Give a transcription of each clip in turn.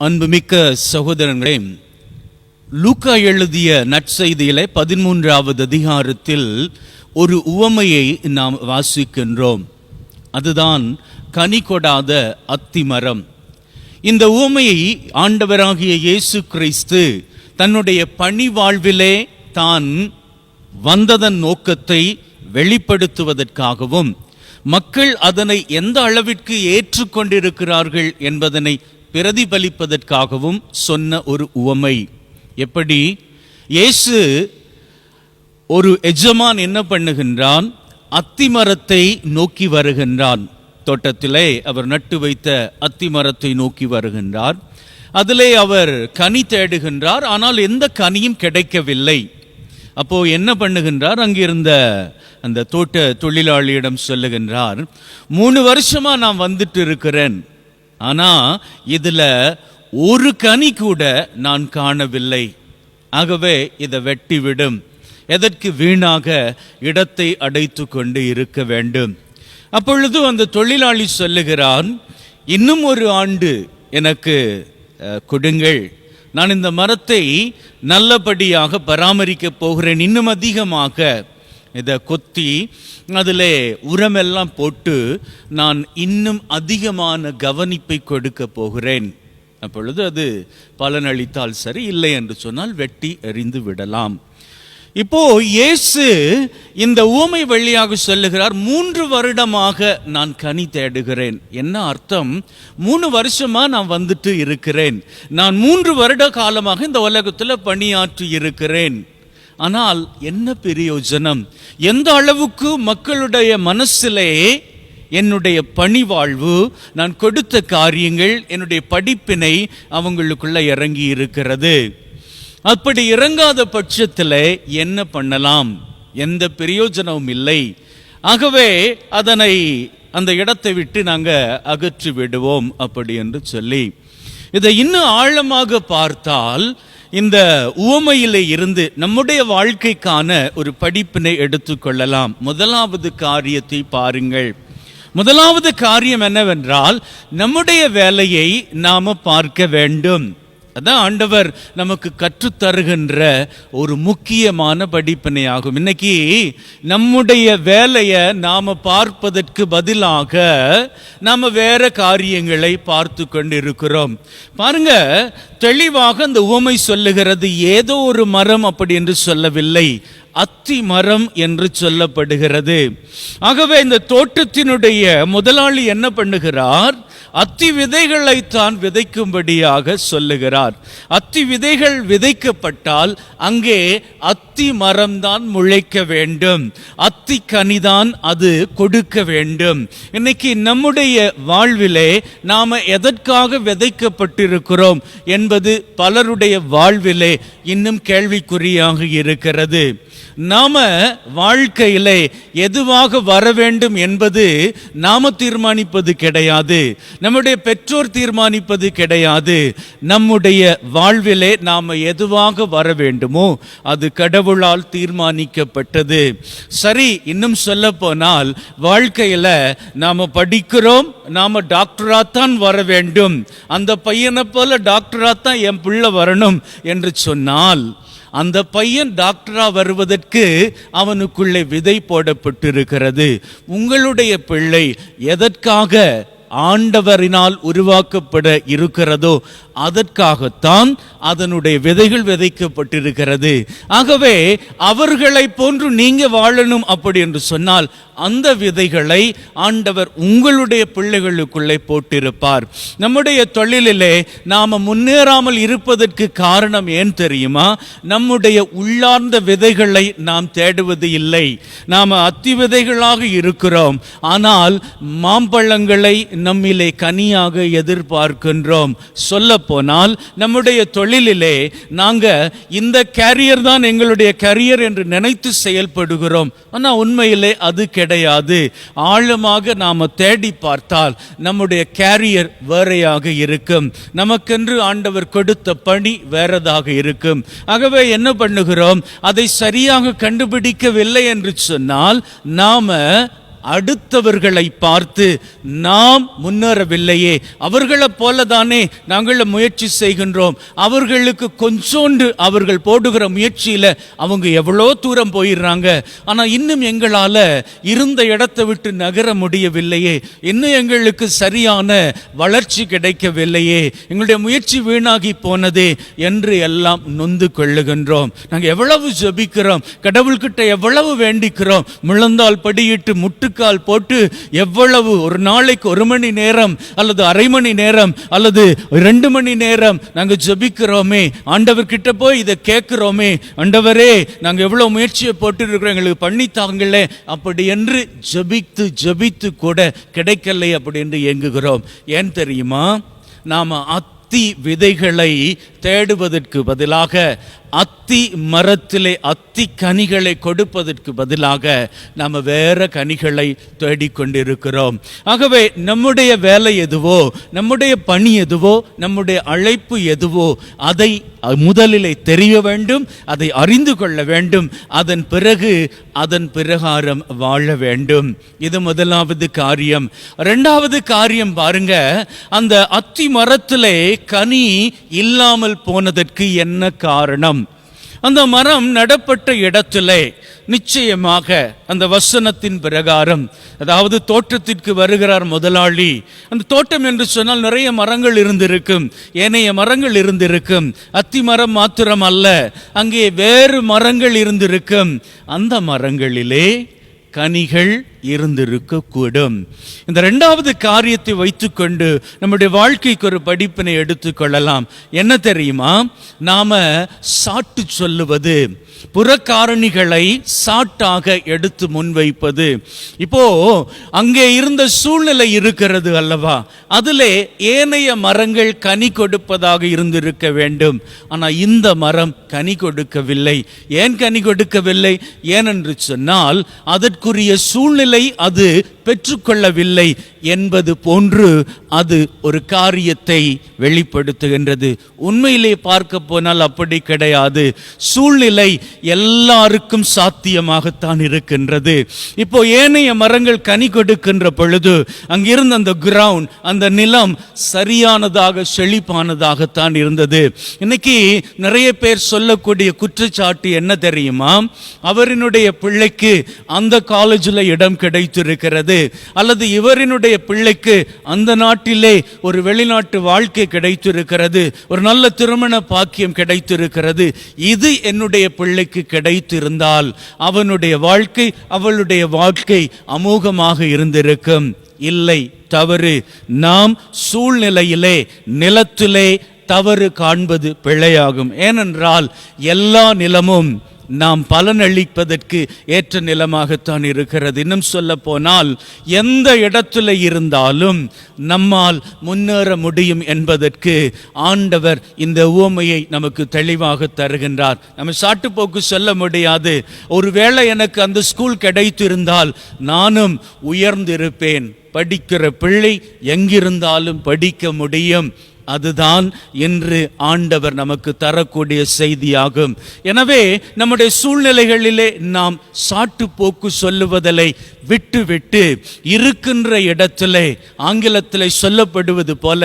அன்புமிக்க சகோதரங்களே லூக்கா எழுதிய நற்செய்தியிலே பதிமூன்றாவது அதிகாரத்தில் ஒரு உவமையை நாம் வாசிக்கின்றோம். அதுதான் கனி கொடாத அத்திமரம் இந்த உவமையை ஆண்டவராகிய இயேசு கிறிஸ்து தன்னுடைய பணி வாழ்விலே தான் வந்ததன் நோக்கத்தை வெளிப்படுத்துவதற்காகவும் மக்கள் அதனை எந்த அளவிற்கு ஏற்றுக்கொண்டிருக்கிறார்கள் என்பதனை பிரதிபலிப்பதற்காகவும் சொன்ன ஒரு உவமை. எப்படி? இயேசு ஒரு எஜமான் என்ன பண்ணுகின்றான்? அத்திமரத்தை நோக்கி வருகின்றான். தோட்டத்திலே அவர் நட்டு வைத்த அத்திமரத்தை நோக்கி வருகின்றார். அதிலே அவர் கனி தேடுகின்றார் ஆனால் எந்த கனியும் கிடைக்கவில்லை. அப்போ என்ன பண்ணுகின்றார்? அங்கிருந்த அந்த தோட்ட தொழிலாளியிடம் சொல்லுகின்றார் மூணு வருஷமா நான் வந்துட்டு இருக்கிறேன். ஆனா இதுல ஒரு கனி கூட நான் காணவில்லை. ஆகவே இதை வெட்டிவிடும். எதற்கு வீணாக இடத்தை அடைத்து கொண்டு இருக்க வேண்டும்? அப்பொழுது அந்த தொழிலாளி சொல்லுகிறான் இன்னும் ஒரு ஆண்டு எனக்கு கொடுங்கள். நான் இந்த மரத்தை நல்லபடியாக பராமரிக்கப் போகிறேன். இன்னும் அதிகமாக இதை கொத்தி அதில் உரமெல்லாம் போட்டு நான் இன்னும் அதிகமான கவனிப்பை கொடுக்க போகிறேன். அப்பொழுது அது பலனளித்தால் சரி இல்லை என்று சொன்னால் வெட்டி எறிந்து விடலாம். இப்போ இயேசு இந்த ஊமை வழியாக சொல்லுகிறார் மூன்று வருடமாக நான் கனி தேடுகிறேன். என்ன அர்த்தம்? மூணு வருஷமா நான் வந்துட்டு இருக்கிறேன். நான் மூன்று வருட காலமாக இந்த உலகத்தில் பணியாற்றி இருக்கிறேன். ஆனால் என்ன பிரயோஜனம் எந்த அளவுக்கு மக்களுடைய மனசிலே என்னுடைய பணிவாழ்வு நான் கொடுத்த காரியங்கள் என்னுடைய படிப்பினை அவங்களுக்குள்ள இறங்கி இருக்கிறது. அப்படி இறங்காத பட்சத்தில் என்ன பண்ணலாம்? எந்த பிரயோஜனமும் இல்லை. ஆகவே அதனை அந்த இடத்தை விட்டு நாங்கள் அகற்றி விடுவோம் அப்படி என்று சொல்லி. இதை இன்னும் ஆழமாக பார்த்தால் இந்த உவமையிலே இருந்து நம்முடைய வாழ்க்கைக்கான ஒரு படிப்பினை எடுத்துக்கொள்ளலாம் முதலாவது காரியத்தை பாருங்கள். முதலாவது காரியம் என்னவென்றால் நம்முடைய வேலையை நாம பார்க்க வேண்டும். அதான் ஆண்டவர் நமக்கு கற்றுத் தருகின்ற ஒரு முக்கியமான படிப்பினையாகும். இன்னைக்கு நம்முடைய வேலையை நாம பார்ப்பதற்கு பதிலாக நாம வேற காரியங்களை பார்த்து கொண்டிருக்கிறோம். பாருங்க தெளிவாக அந்த உவமை சொல்லுகிறது ஏதோ ஒரு மரம் அப்படி என்று சொல்லவில்லை அத்தி மரம் என்று சொல்லப்படுகிறது. ஆகவே இந்த தோட்டத்தினுடைய முதலாளி என்ன பண்ணுகிறார்? அத்தி விதைகளைத்தான் விதைக்கும்படியாக சொல்லுகிறார். அத்தி விதைகள் விதைக்கப்பட்டால் அங்கே அத்தி மரம்தான் முளைக்க வேண்டும். அத்தி கனிதான் அது கொடுக்க வேண்டும். இன்னைக்கு நம்முடைய வாழ்விலே நாம எதற்காக விதைக்கப்பட்டிருக்கிறோம் என்பது பலருடைய வாழ்விலே இன்னும் கேள்விக்குறியாக இருக்கிறது. நாம வாழ்க்கையிலே எதுவாக வர வேண்டும் என்பது நாம தீர்மானிப்பது கிடையாது. நம்முடைய பெற்றோர் தீர்மானிப்பது கிடையாது. நம்முடைய வாழ்விலே நாம எதுவாக வர வேண்டுமோ அது கடவுளால் தீர்மானிக்கப்பட்டது. சரி இன்னும் சொல்ல போனால் வாழ்க்கையில நாம் படிக்கிறோம் நாம் டாக்டராகத்தான் வர வேண்டும். அந்த பையனை போல டாக்டராத்தான் என் பிள்ளை வரணும் என்று சொன்னால் அந்த பையன் டாக்டரா வருவதற்கு அவனுக்குள்ளே விதை போடப்பட்டிருக்கிறது. உங்களுடைய பிள்ளை எதற்காக ஆண்டவரினால் உருவாக்கப்பட இருக்கிறதோ அதற்காகத்தான் அதனுடைய விதைகள் விதைக்கப்பட்டிருக்கிறது. ஆகவே அவர்களை போன்று நீங்க வாழணும் அப்படி என்று சொன்னால் அந்த விதைகளை ஆண்டவர் உங்களுடைய பிள்ளைகளுக்குள்ளே போட்டிருப்பார். நம்முடைய தொழிலிலே நாம முன்னேறாமல் இருப்பதற்கு காரணம் ஏன் தெரியுமா? நம்முடைய உள்ளார்ந்த விதைகளை நாம் தேடுவது இல்லை. நாம் அத்தி விதைகளாக இருக்கிறோம். ஆனால் மாம்பழங்களை நம்மிலே கனியாக எதிர்பார்க்கின்றோம். சொல்ல போனால் நம்முடைய தொழிலிலே நாங்கள் இந்த கேரியர் தான் எங்களுடைய கரியர் என்று நினைத்து செயல்படுகிறோம். ஆனால் உண்மையிலே அது கிடையாது. ஆழமாக நாம் தேடி பார்த்தால் நம்முடைய கேரியர் வேறையாக இருக்கும். நமக்கென்று ஆண்டவர் கொடுத்த பணி வேறதாக இருக்கும். ஆகவே என்ன பண்ணுகிறோம்? அதை சரியாக கண்டுபிடிக்கவில்லை என்று சொன்னால் நாம அடுத்தவர்களை பார்த்து நாம் முன்னேறவில்லையே. அவர்களைப் போல தானே நாங்கள் முயற்சி செய்கின்றோம். அவர்களுக்கு கொஞ்சோண்டு அவர்கள் போடுகிற முயற்சியில அவங்க எவ்வளோ தூரம் போயிடுறாங்க. ஆனா இன்னும் எங்களால இருந்த இடத்தை விட்டு நகர முடியவில்லையே. இன்னும் எங்களுக்கு சரியான வளர்ச்சி கிடைக்கவில்லையே. எங்களுடைய முயற்சி வீணாகி போனதே என்று எல்லாம் நொந்து கொள்ளுகின்றோம். நாங்க எவ்வளவு ஜபிக்கிறோம். கடவுள்கிட்ட எவ்வளவு வேண்டிக்கிறோம். முழந்தால் படியிட்டு முட்டுக்கால் போட்டு எவ்வளவு ஒரு நாளைக்கு ஒரு மணி நேரம் அல்லது அரை மணி நேரம் அல்லது ரெண்டு மணி நேரம் நாங்க ஜெபிக்கிறோமே? ஆண்டவர் கிட்ட போய் இதை கேட்குறோமே? ஆண்டவரே நாங்க எவ்வளவு முயற்சியை போட்டு இருக்கிறோம் எங்களுக்கு பண்ணித்தாங்களே அப்படி என்று ஜெபித்து ஜபித்து கூட கிடைக்கலை அப்படி என்று இயங்குகிறோம் ஏன் தெரியுமா? நாம அத்தி விதைகளை தேடுவதற்கு பதிலாக அத்தி மரத்திலே அத்தி கனிகளை கொடுப்பதற்கு பதிலாக நாம வேற கனிகளை தேடிக்கொண்டிருக்கிறோம். ஆகவே நம்முடைய வேலை எதுவோ நம்முடைய பணி எதுவோ நம்முடைய அழைப்பு எதுவோ அதை முதலிலே தெரிய வேண்டும் அதை அறிந்து கொள்ள வேண்டும் அதன் பிறகு அதன் பிரகாரம் வாழ வேண்டும். இது முதலாவது காரியம். இரண்டாவது காரியம் பாருங்க அந்த அத்தி மரத்திலே கனி இல்லாமல் போனதற்கு என்ன காரணம்? அந்த மரம் நடப்பட்ட இடத்திலே நிச்சயமாக அந்த வசனத்தின் பிரகாரம் அதாவது தோட்டத்திற்கு வருகிறார் முதலாளி. அந்த தோட்டம் என்று சொன்னால் நிறைய மரங்கள் இருந்திருக்கும் ஏனைய மரங்கள் இருந்திருக்கும் அத்தி மரம் மாத்திரம் அல்ல அங்கே வேறு மரங்கள் இருந்திருக்கும். அந்த மரங்களிலே கனிகள் இருந்திருக்கக்கூடும். இந்த ரெண்டாவது காரியத்தை வைத்துக்கொண்டு நம்முடைய வாழ்க்கைக்கு ஒரு படிப்பினை எடுத்துக்கொள்ளலாம் என்ன தெரியுமா? நாம சாட்டு சொல்லுவது புறக்காரணிகளை சாட்டாக எடுத்து முன்வைப்பது. இப்போ அங்கே இருந்த சூழ்நிலை இருக்கிறது அல்லவா? அதிலே ஏனைய மரங்கள் கனி கொடுப்பதாக இருந்திருக்க வேண்டும். ஆனா இந்த மரம் கனி கொடுக்கவில்லை. ஏன் கனி கொடுக்கவில்லை? ஏனென்று சொன்னால் அதற்குரிய சூழ்நிலை அது பெற்றுக்கொள்ளவில்லை என்பது போன்று அது ஒரு காரியத்தை வெளிப்படுத்துகின்றது. உண்மையிலே பார்க்க போனால் அப்படி கிடையாது. சூழ்நிலை எல்லாருக்கும் சாத்தியமாகத்தான் இருக்கின்றது. இப்போ ஏனைய மரங்கள் கனி கொடுக்கின்ற பொழுது அங்கிருந்த அந்த கிரவுண்ட் அந்த நிலம் சரியானதாக செழிப்பானதாகத்தான் இருந்தது. இன்னைக்கு நிறைய பேர் சொல்லக்கூடிய குற்றச்சாட்டு என்ன தெரியுமா? அவரினுடைய பிள்ளைக்கு அந்த காலேஜில் இடம் கிடைத்திருக்கிறது. அல்லது இவரினுடைய பிள்ளைக்கு அந்த நாட்டிலே ஒரு வெளிநாட்டு வாழ்க்கை கிடைத்திருக்கிறது ஒரு நல்ல திருமண பாக்கியம் கிடைத்திருக்கிறது இது என்னுடைய பிள்ளைக்கு கிடைத்திருந்தால் அவனுடைய வாழ்க்கை அவளுடைய வாழ்க்கை அமோகமாக இருந்திருக்கும். இல்லை தவறு. நாம் சூழ்நிலையிலே நிலத்திலே தவறு காண்பது பிழையாகும். ஏனென்றால் எல்லா நிலமும் நாம் பலனளிப்பதற்கு ஏற்ற நிலமாகத்தான் இருக்கிறது. இன்னும் சொல்ல போனால் எந்த இடத்துல இருந்தாலும் நம்மால் முன்னேற முடியும் என்பதற்கு ஆண்டவர் இந்த உவமையை நமக்கு தெளிவாக தருகின்றார். நம்ம சாட்டுப்போக்கு சொல்ல முடியாது. ஒருவேளை எனக்கு அந்த ஸ்கூல் கிடைத்திருந்தால் நானும் உயர்ந்திருப்பேன். படிக்கிற பிள்ளை எங்கிருந்தாலும் படிக்க முடியும். அதுதான் என்று ஆண்டவர் நமக்கு தரக்கூடிய செய்தியாகும். எனவே நம்முடைய சூழ்நிலைகளிலே நாம் சாட்டு போக்கு சொல்லுவதலை விட்டுவிட்டு இருக்கின்ற இடத்திலே ஆங்கிலத்தில் சொல்லப்படுவது போல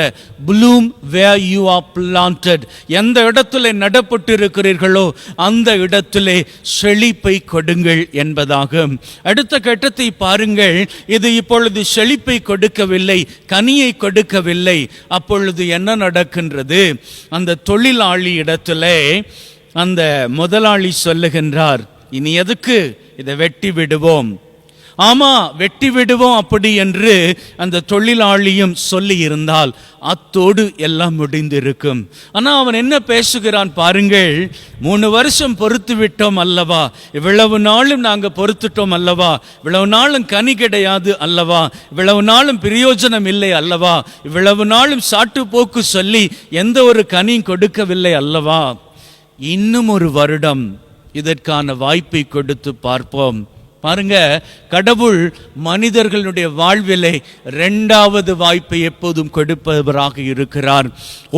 bloom where you are planted எந்த இடத்துல நடப்பட்டு இருக்கிறீர்களோ அந்த இடத்திலே செழிப்பை கொடுங்கள் என்பதாகும். அடுத்த கட்டத்தை பாருங்கள். இது இப்பொழுது செழிப்பை கொடுக்கவில்லை கனியை கொடுக்கவில்லை. அப்பொழுது என்ன நடக்கின்றது. அந்த தொழிலாளி இடத்திலே அந்த முதலாளி சொல்லுகின்றார் இனி எதுக்கு இதை வெட்டி விடுவோம்? ஆமா வெட்டி விடுவோம் அப்படி என்று அந்த தொழிலாளியும் சொல்லி இருந்தால் அத்தோடு எல்லாம் முடிந்திருக்கும். ஆனா அவன் என்ன பேசுகிறான் பாருங்கள் மூணு வருஷம் பொறுத்து விட்டோம் அல்லவா? இவ்வளவு நாளும் நாங்க பொறுத்துட்டோம் அல்லவா? இவ்வளவு நாளும் கனி கிடையாது அல்லவா? இவ்வளவு நாளும் பிரயோஜனம் இல்லை அல்லவா? இவ்வளவு நாளும் சாட்டு போக்கு சொல்லி எந்த ஒரு கனியும் கொடுக்கவில்லை அல்லவா? இன்னும் ஒரு வருடம் இதற்கான வாய்ப்பை கொடுத்து பார்ப்போம். பாருங்க கடவுள் மனிதர்களுடைய வாழ்விலை ரெண்டாவது வாய்ப்பை எப்போதும் கொடுப்பவராக இருக்கிறார்.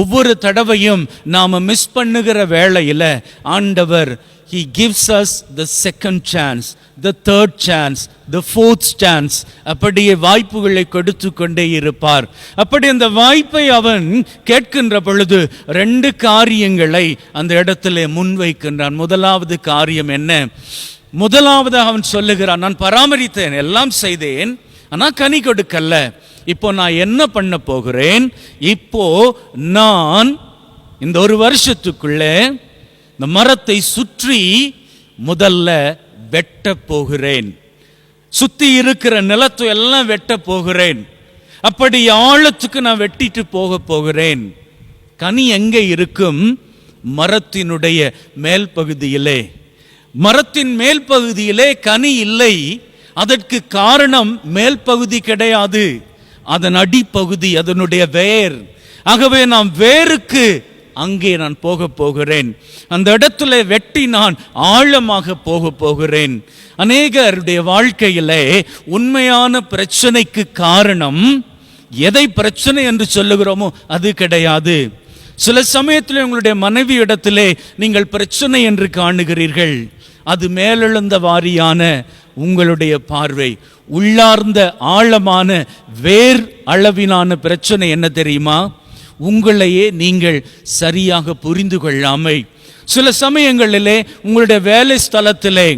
ஒவ்வொரு தடவையும் நாம மிஸ் பண்ணுகிற வேளையில் ஆண்டவர் he gives us the second chance the third chance the fourth chance அப்படியே வாய்ப்புகளை கொடுத்து கொண்டே இருப்பார். அப்படி அந்த வாய்ப்பை அவன் கேட்கின்ற பொழுது ரெண்டு காரியங்களை அந்த இடத்துல முன்வைக்கின்றான். முதலாவது காரியம் என்ன? முதலாவதாக அவன் சொல்லுகிறான் நான் பராமரித்தேன் எல்லாம் செய்தேன். ஆனால் கனி கொடுக்கல. இப்போ நான் என்ன பண்ண போகிறேன்? இப்போ நான் இந்த ஒரு வருஷத்துக்குள்ளே இந்த மரத்தை சுற்றி முதல்ல வெட்ட போகிறேன். சுத்தி இருக்கிற நிலத்தை எல்லாம் வெட்ட போகிறேன். அப்படி ஆழத்துக்கு நான் வெட்டிட்டு போக போகிறேன். கனி எங்கே இருக்கும்? மரத்தினுடைய மேல் பகுதியிலே. மரத்தின் மேல் பகுதியிலே கனி இல்லை. அதற்கு காரணம் மேல் பகுதி கிடையாது. அதன் அடிப்பகுதி அதனுடைய வேர். ஆகவே நாம் வேருக்கு அங்கே நான் போக போகிறேன். அந்த இடத்துல வெட்டி நான் ஆழமாக போக போகிறேன். அநேகருடைய வாழ்க்கையிலே உண்மையான பிரச்சனைக்கு காரணம் எதை பிரச்சனை என்று சொல்லுகிறோமோ அது கிடையாது. சில சமயத்தில் உங்களுடைய மனைவி இடத்திலே நீங்கள் பிரச்சனை என்று காணுகிறீர்கள். அது மேலெழுந்த வாரியான உங்களுடைய பார்வை. உள்ளார்ந்த ஆழமான வேர் அளவிலான பிரச்சனை என்ன தெரியுமா? உங்களையே நீங்கள் சரியாக புரிந்து கொள்ளாமை. சில சமயங்களிலே உங்களுடைய வேலை ஸ்தலத்திலே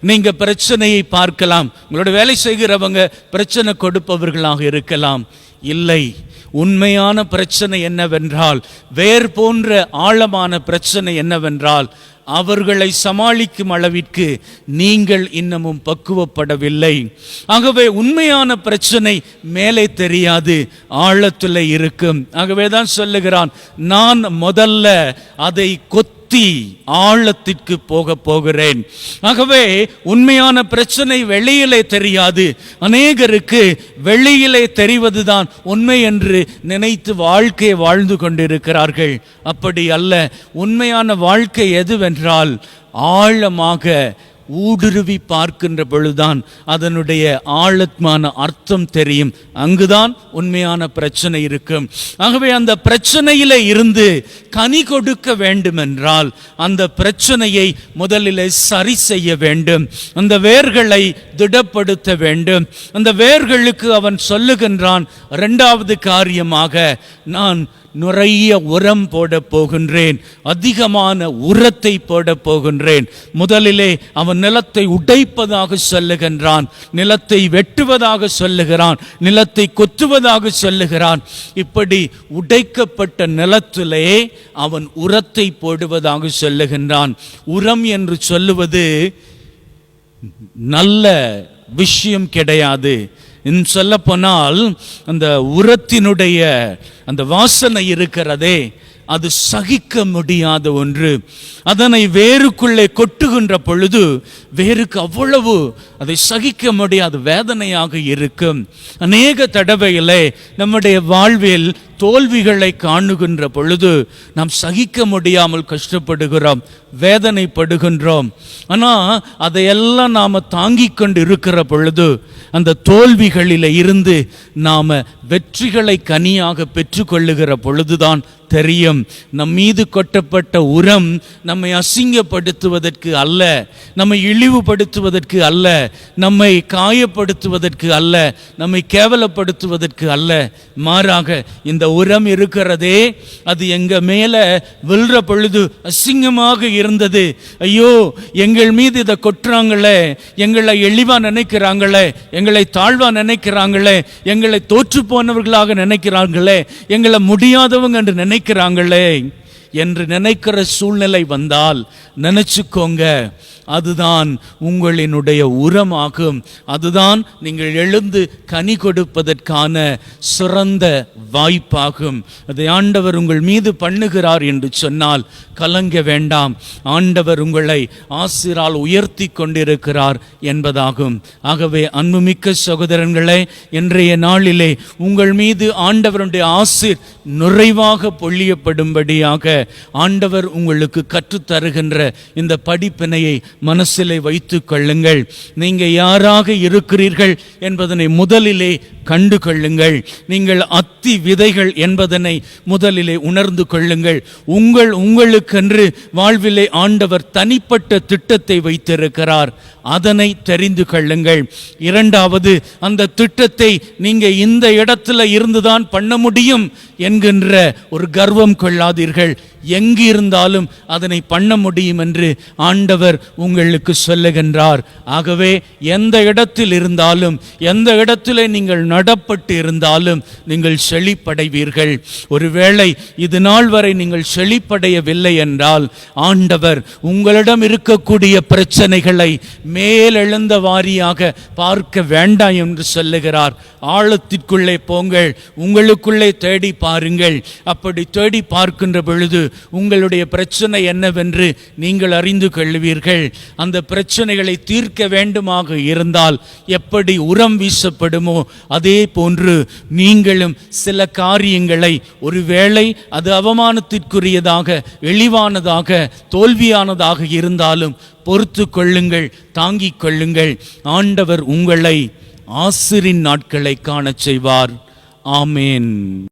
நீங்க பிரச்சனையை பார்க்கலாம். உங்களுடைய வேலை செய்கிறவங்க பிரச்சனை கொடுப்பவர்களாக இருக்கலாம். இல்லை. உண்மையான பிரச்சனை என்னவென்றால் வேர் போன்ற ஆழமான பிரச்சனை என்னவென்றால் அவர்களை சமாளிக்கும் அளவிற்கு நீங்கள் இன்னமும் பக்குவப்படவில்லை. ஆகவே உண்மையான பிரச்சனை மேலே தெரியாது ஆழத்தில் இருக்கும். ஆகவே தான் சொல்லுகிறான் நான் முதல்ல அதை கொத்து ஆழத்திற்கு போக போகிறேன். ஆகவே உண்மையான பிரச்சனை வெளியிலே தெரியாது. அநேகருக்கு வெளியிலே தெரிவதுதான் உண்மை என்று நினைத்து வாழ்க்கையை வாழ்ந்து கொண்டிருக்கிறார்கள். அப்படி அல்ல. உண்மையான வாழ்க்கை எதுவென்றால் ஆழமாக ஊடுருவி பார்க்கின்ற பொழுதுதான் அதனுடைய ஆழத்மான அர்த்தம் தெரியும். அங்குதான் உண்மையான பிரச்சனை இருக்கும் ஆகவே அந்த பிரச்சனையில இருந்து கனி கொடுக்க வேண்டுமென்றால் அந்த பிரச்சனையை முதலில் சரி செய்ய வேண்டும். அந்த வேர்களை திடப்படுத்த வேண்டும். அந்த வேர்களுக்கு அவன் சொல்லுகின்றான் இரண்டாவது காரியமாக நான் நிறைய உரம் போட போகின்றேன். அதிகமான உரத்தை போட போகின்றேன். முதலிலே அவன் நிலத்தை உடைப்பதாக சொல்லுகின்றான் நிலத்தை வெட்டுவதாக சொல்லுகிறான் நிலத்தை கொத்துவதாக சொல்லுகிறான். இப்படி உடைக்கப்பட்ட நிலத்திலே அவன் உரத்தை போடுவதாக சொல்லுகின்றான். உரம் என்று சொல்லுவது நல்ல விஷயம் கிடையாது. இன்னும் சொல்ல போனால் அந்த உரத்தினுடைய அந்த வாசனை இருக்கிறதே அது சகிக்க முடியாத ஒன்று. அதனை வேருக்குள்ளே கொட்டுகின்ற பொழுது வேருக்கு அவ்வளவு அதை சகிக்க முடியாத வேதனையாக இருக்கும். அநேக தடவையிலே நம்முடைய வாழ்வில் தோல்விகளை காணுகின்ற பொழுது நாம் சகிக்க முடியாமல் கஷ்டப்படுகிறோம் வேதனைப்படுகின்றோம். ஆனால் அதையெல்லாம் நாம் தாங்கிக் கொண்டு இருக்கிற பொழுது அந்த தோல்விகளில் இருந்து நாம் வெற்றிகளை கனியாக பெற்றுக்கொள்ளுகிற பொழுதுதான் தெரியும். நம் மீது கொட்டப்பட்ட உரம் நம்மை அசிங்கப்படுத்துவதற்கு அல்ல. நம்மை இழிவுபடுத்துவதற்கு அல்ல. நம்மை காயப்படுத்துவதற்கு அல்ல. நம்மை கேவலப்படுத்துவதற்கு அல்ல. மாறாக இந்த உரம் இருக்கிறதே அது எங்க மேல விழுற பொழுது அசிங்கமாக இருந்தது. ஐயோ எங்கள் மீது இதை கொட்டுறாங்களே எங்களை இழிவா நினைக்கிறாங்களே எங்களை தாழ்வா நினைக்கிறாங்களே எங்களை தோற்று போனவர்களாக நினைக்கிறாங்களே எங்களை முடியாதவங்க என்று நினைக்கிறாங்களே? என்று நினைக்கிற சூழ்நிலை வந்தால் நினச்சிக்கோங்க. அதுதான் உங்களினுடைய உரமாகும். அதுதான் நீங்கள் எழுந்து கனி கொடுப்பதற்கான சிறந்த வாய்ப்பாகும். அதை ஆண்டவர் உங்கள் மீது பண்ணுகிறார் என்று சொன்னால் கலங்க வேண்டாம். ஆண்டவர் உங்களை ஆசிரால் உயர்த்தி கொண்டிருக்கிறார் என்பதாகும். ஆகவே அன்புமிக்க சகோதரங்களே இன்றைய நாளிலே உங்கள் மீது ஆண்டவருடைய ஆசிர் நிறைவாக பொழியப்படும்படியாக ஆண்டவர் உங்களுக்கு கற்றுத்தருகின்ற இந்த படிப்பினையை மனசிலே வைத்துக் கொள்ளுங்கள். நீங்கள் யாராக இருக்கிறீர்கள் என்பதனை முதலிலே கண்டு கொள்ளுங்கள். நீங்கள் அத்தி விதைகள் என்பதனை முதலிலே உணர்ந்து கொள்ளுங்கள். உங்கள் உங்களுக்கென்று வாழ்விலே ஆண்டவர் தனிப்பட்ட திட்டத்தை வைத்திருக்கிறார். அதனை தெரிந்து கொள்ளுங்கள். இரண்டாவது அந்த திட்டத்தை நீங்க இந்த இடத்துல இருந்துதான் பண்ண முடியும் என்கின்ற ஒரு கர்வம் கொள்ளாதீர்கள். எங்கு இருந்தாலும் அதனை பண்ண முடியும் என்று ஆண்டவர் உங்களுக்கு சொல்லுகின்றார். ஆகவே எந்த இடத்தில் இருந்தாலும் எந்த இடத்திலே நீங்கள் நடப்பட்டு இருந்தாலும் நீங்கள் செழிப்படைவீர்கள். ஒருவேளை இது நாள் வரை நீங்கள் செழிப்படையவில்லை என்றால் ஆண்டவர் உங்களிடம் இருக்கக்கூடிய பிரச்சனைகளை மேலெழுந்த வாரியாக பார்க்க வேண்டாம் என்று சொல்லுகிறார். ஆழத்திற்குள்ளே போங்கள் உங்களுக்குள்ளே தேடி பாருங்கள். அப்படி தேடி பார்க்கின்ற பொழுது உங்களுடைய பிரச்சனை என்னவென்று நீங்கள் அறிந்து கொள்வீர்கள். அந்த பிரச்சனைகளை தீர்க்க வேண்டுமாக இருந்தால் எப்படி உரம் வீசப்படுமோ அதே போன்று நீங்களும் சில காரியங்களை ஒருவேளை அது அவமானத்திற்குரியதாக இழிவானதாக தோல்வியானதாக இருந்தாலும் பொறுத்து கொள்ளுங்கள் தாங்கிக் கொள்ளுங்கள். ஆண்டவர் உங்களை ஆசிரின் நாட்களை காணச் செய்வார். ஆமேன்.